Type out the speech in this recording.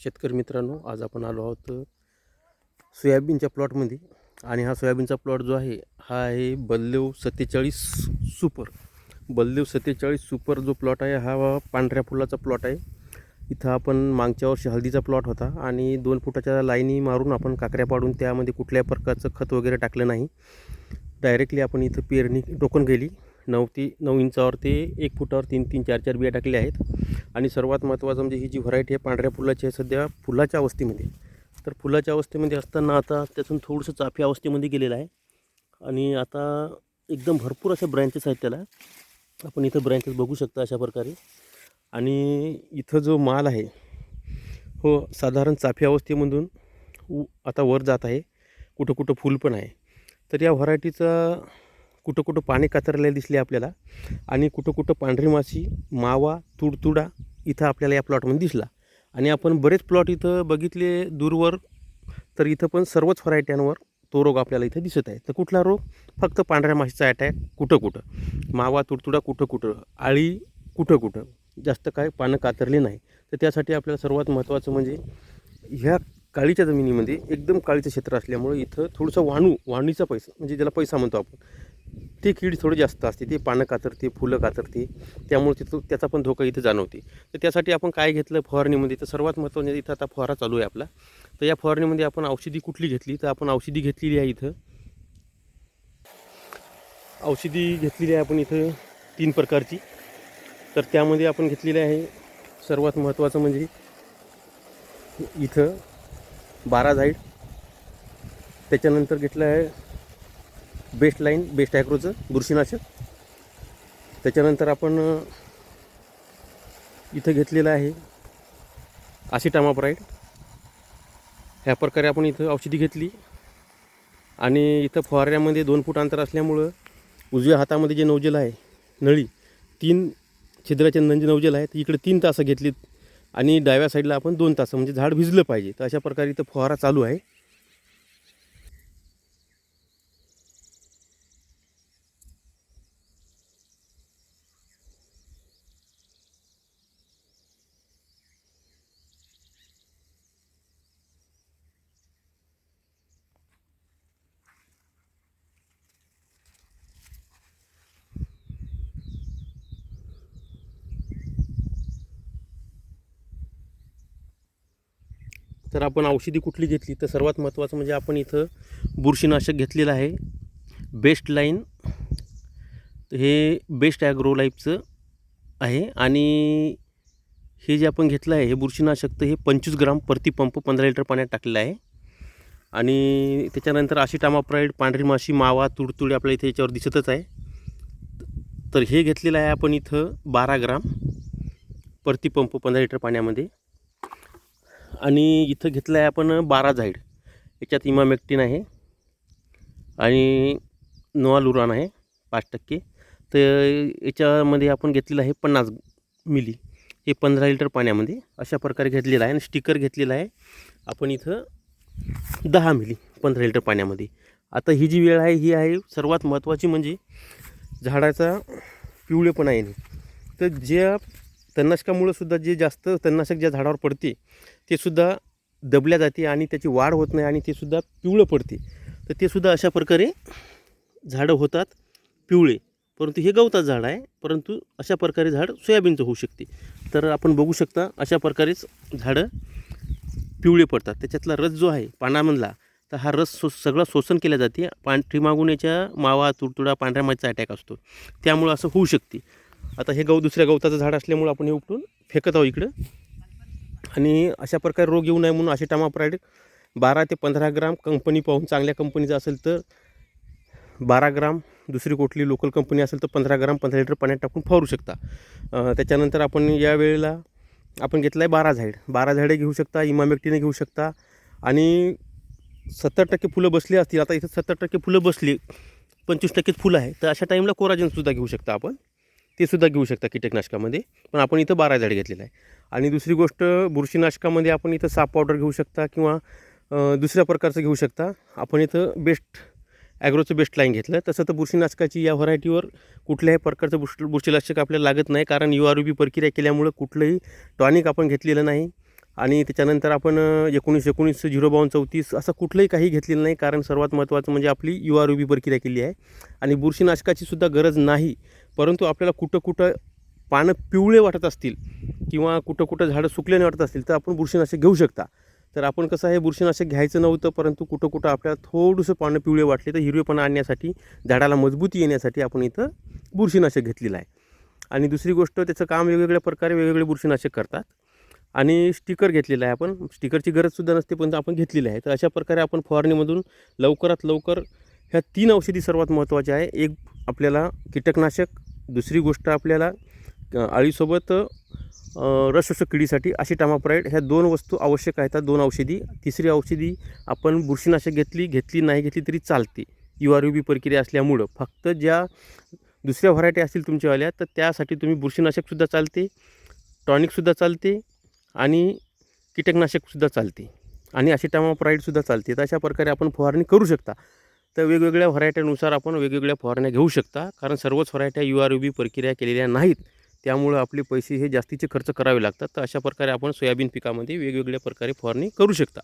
शेतकरी मित्रांनो आज आपण आलो आहोत सोयाबीनच्या प्लॉटमध्ये. आणि हा सोयाबीनचा प्लॉट जो आहे हा आहे बल्लेव सत्तेचाळीस सुपर. बल्लेव सत्तेचाळीस सुपर जो प्लॉट आहे हा पांढऱ्या फुलाचा प्लॉट आहे. इथं आपण मागच्या वर्षी हळदीचा प्लॉट होता आणि दोन फुटाच्या लाईनी मारून आपण काकऱ्या पाडून त्यामध्ये कुठल्याही प्रकारचं खत वगैरे टाकलं नाही. डायरेक्टली आपण इथं पेरणी टोकन गेली नऊ ती नऊ इंचावर ते एक फुटावर तीन तीन चार चार बिया टाकल्या आहेत. आणि सर्वात महत्त्वाचं म्हणजे ही जी व्हरायटी आहे पांढऱ्या फुलाची आहे सध्या फुलाच्या अवस्थेमध्ये. तर फुलाच्या अवस्थेमध्ये असताना आता त्यातून थोडंसं चाफी अवस्थेमध्ये गेलेलं आहे. आणि आता एकदम भरपूर अशा ब्रँचेस आहेत त्याला. आपण इथं ब्रँचेस बघू शकता अशा प्रकारे. आणि इथं जो माल आहे हो साधारण चाफी अवस्थेमधून उ आता वर जात आहे. कुठं कुठं फूल पण आहे. तर या व्हरायटीचा कुठं कुठं पाणी कातरलेले दिसले आपल्याला आणि कुठं कुठं पांढरी माशी मावा तुडतुडा इथं आपल्याला या प्लॉटमध्ये दिसला. आणि आपण बरेच प्लॉट इथं बघितले दूरवर तर इथं पण सर्वच व्हरायट्यांवर तो रोग आपल्याला इथं दिसत आहे. तर कुठला रोग? फक्त पांढऱ्या माशीचा अटॅक कुठं कुठं. मावा तुडतुडा कुठं कुठं. आळी कुठं कुठं. जास्त काय पानं कातरली नाही. तर त्यासाठी आपल्याला सर्वात महत्त्वाचं म्हणजे ह्या काळीच्या जमिनीमध्ये एकदम काळीचं क्षेत्र असल्यामुळे इथं थोडंसं वाणू वाणीचा पैसा म्हणजे ज्याला पैसा म्हणतो आपण ते कीड थोडी जास्त असते ते पानं कातरते फुलं कातरते त्यामुळे तिथं त्याचा पण धोका इथं जाणवते. तर त्यासाठी आपण काय घेतलं फवारणीमध्ये? तर सर्वात महत्त्वाचं इथं आता फवारा चालू आहे आपला. तर या फवारणीमध्ये आपण औषधी कुठली घेतली? तर आपण औषधी घेतलेली आहे इथं. औषधी घेतलेली आहे आपण इथं तीन प्रकारची. तर त्यामध्ये आपण घेतलेली आहे सर्वात महत्त्वाचं म्हणजे इथं बारा झाईड त्याच्यानंतर घेतलं आहे बेस्ट लाईन बेस्ट ॲक्रोचं बुरशीनाशक. त्याच्यानंतर आपण इथं घेतलेलं आहे आसिटामाप्राईड ह्या प्रकारे आपण इथं औषधी घेतली. आणि इथं फवाऱ्यामध्ये दोन फूट अंतर असल्यामुळं उजव्या हातामध्ये जे नवजेल आहे नळी तीन छिद्राचे नंज नौजल आहे तर इकडे तीन तासं घेतलीत आणि डाव्या साईडला आपण दोन तासं म्हणजे झाड भिजलं पाहिजे. तर अशा प्रकारे इथं फवारा चालू आहे. तर आपण औषधी कुठली घेतली? तर सर्वात महत्त्वाचं म्हणजे आपण इथं बुरशीनाशक घेतलेलं आहे. बेस्ट लाईन हे बेस्ट ॲग्रो लाईफचं आहे. आणि हे जे आपण घेतलं आहे हे बुरशीनाशक तर हे पंचवीस ग्राम प्रति पंप पंधरा लिटर पाण्यात टाकलेलं आहे. आणि त्याच्यानंतर आशिटामाप्राईड पांढरी माशी मावा तुडतुडी आपल्या इथे याच्यावर दिसतच आहे. तर हे घेतलेलं आहे आपण इथं बारा ग्राम प्रति पंप पंधरा लिटर पाण्यामध्ये. आणि इथं घेतलं आहे आपण बारा झाईड. याच्यात इमामेक्टिन आहे. आणि नोआलुरान आहे पाच टक्के. तर याच्यामध्ये आपण घेतलेलं आहे पन्नास मिली. हे पंधरा लिटर पाण्यामध्ये अशा प्रकारे घेतलेलं आहे आणि स्टिकर घेतलेलं आहे. आपण इथं दहा मिली पंधरा लिटर पाण्यामध्ये. आता ही जी वेळ आहे ही आहे सर्वात महत्त्वाची म्हणजे झाडाचा पिवळेपणा येणे. तर ज्या तणनाशकामुळं सुद्धा जे जास्त तणनाशक ज्या झाडावर पडते ते सुद्धा दबल्या जाते आणि त्याची वाढ होत नाही आणि ते सुद्धा पिवळं पडते. तर ते सुद्धा अशा प्रकारे झाडं होतात पिवळे. परंतु हे गवतात झाड आहे परंतु अशा प्रकारे झाड सोयाबीनचं होऊ शकते. तर आपण बघू शकता अशा प्रकारेच झाडं पिवळे पडतात. त्याच्यातला रस जो आहे पानामधला तर हा रस सो सगळा शोषण केल्या जाते. पांढरी मागून याच्या मावा तुडतुडा पांढऱ्या मातीचा अटॅक असतो. त्यामुळं असं होऊ शकते. आता हे गहू दुसऱ्या गवताचं झाड असल्यामुळं आपण हे उपटून फेकत आहोत इकडं. आणि अशा प्रकारे रोग येऊ नये म्हणून असे टामाप्राईड बारा ते पंधरा ग्राम कंपनी पाहून चांगल्या कंपनीचं असेल तर बारा ग्राम दुसरी कुठली लोकल कंपनी असेल तर पंधरा ग्राम पंधरा लिटर पाण्यात टाकून फवारू शकता. त्याच्यानंतर आपण या वेळेला आपण घेतला आहे बारा झाड. बारा झाडे घेऊ शकता इमामेक्टीने घेऊ शकता. आणि सत्तर टक्के फुलं बसली असतील आता इथं सत्तर टक्के फुलं बसली पंचवीस टक्के फुलं आहे तर अशा टाईमला कोराजनसुद्धा घेऊ शकता आपण. ते सुद्धा घेऊ शकता कीटकनाशकामध्ये. पण आपण इथं बारा झाड घेतलेलं आहे. आणि दुसरी गोष्ट बुरशीनाशकामध्ये आपण इथं साप पावडर घेऊ शकता किंवा दुसऱ्या प्रकारचं घेऊ शकता. आपण इथं बेस्ट ॲग्रोचं बेस्ट लाईन घेतलं. तसं तर बुरशीनाशकाची या व्हरायटीवर कुठल्याही प्रकारचं बुश बुरशीनाशक आपल्याला लागत नाही. कारण यू आर बी प्रक्रिया केल्यामुळं कुठलंही टॉनिक आपण घेतलेलं नाही. आणि त्याच्यानंतर आपण एकोणीस एकोणीस झिरो बावन्न चौतीस असं कुठलंही काही घेतलेलं नाही. कारण सर्वात महत्त्वाचं म्हणजे आपली यू आर बी प्रक्रिया केली आहे. आणि बुरशीनाशकाची सुद्धा गरज नाही. परंतु आपल्याला कुठं कुठं पानं पिवळे वाटत असतील किंवा कुठं कुठं झाडं सुकल्याने वाटत असतील तर आपण बुरशीनाशक घेऊ शकता. तर आपण कसं आहे बुरशीनाशक घ्यायचं नव्हतं परंतु कुठं कुठं आपल्याला थोडंसं पानं पिवळे वाटले तर हिरवेपणा आणण्यासाठी झाडाला मजबूती येण्यासाठी आपण इथं बुरशीनाशक घेतलेलं आहे. आणि दुसरी गोष्ट त्याचं काम वेगवेगळ्या प्रकारे वेगवेगळे बुरशीनाशक करतात. आणि स्टिकर घेतलेलं आहे आपण. स्टिकरची गरजसुद्धा नसते पण आपण घेतलेली आहे. तर अशा प्रकारे आपण फवारणीमधून लवकरात लवकर ह्या तीन औषधी सर्वात महत्त्वाच्या आहे. एक आपल्याला कीटकनाशक दुसरी गोष्ट आपल्याला अळीसोबत अ, रसशोषक किडीसाठी अशिटामाप्राईड ह्या दोन वस्तू आवश्यक आहेत. दोन औषधी. तिसरी औषधी आपण बुरशीनाशक घेतली घेतली नाही घेतली तरी चालते. यू आर यू बी प्रक्रिया असल्यामुळं. फक्त ज्या दुसऱ्या व्हरायटी असतील तुमच्यावाल्या तर त्यासाठी तुम्ही बुरशीनाशकसुद्धा चालते टॉनिकसुद्धा चालते आणि कीटकनाशकसुद्धा चालते. आणि अशिटामाप्राईडसुद्धा चालते. तर अशा प्रकारे आपण फवारणी करू शकता. तर वेगवेगळ्या व्हरायट्यानुसार आपण वेगवेगळ्या फवारण्या घेऊ शकता. कारण सर्वच व्हरायट्या यू आर यू बी प्रक्रिया केलेल्या नाहीत. त्यामुळं आपले पैसे हे जास्तीचे खर्च करावे लागतात. तर अशा प्रकारे आपण सोयाबीन पिकामध्ये वेगवेगळ्या प्रकारे फवारणी करू शकता.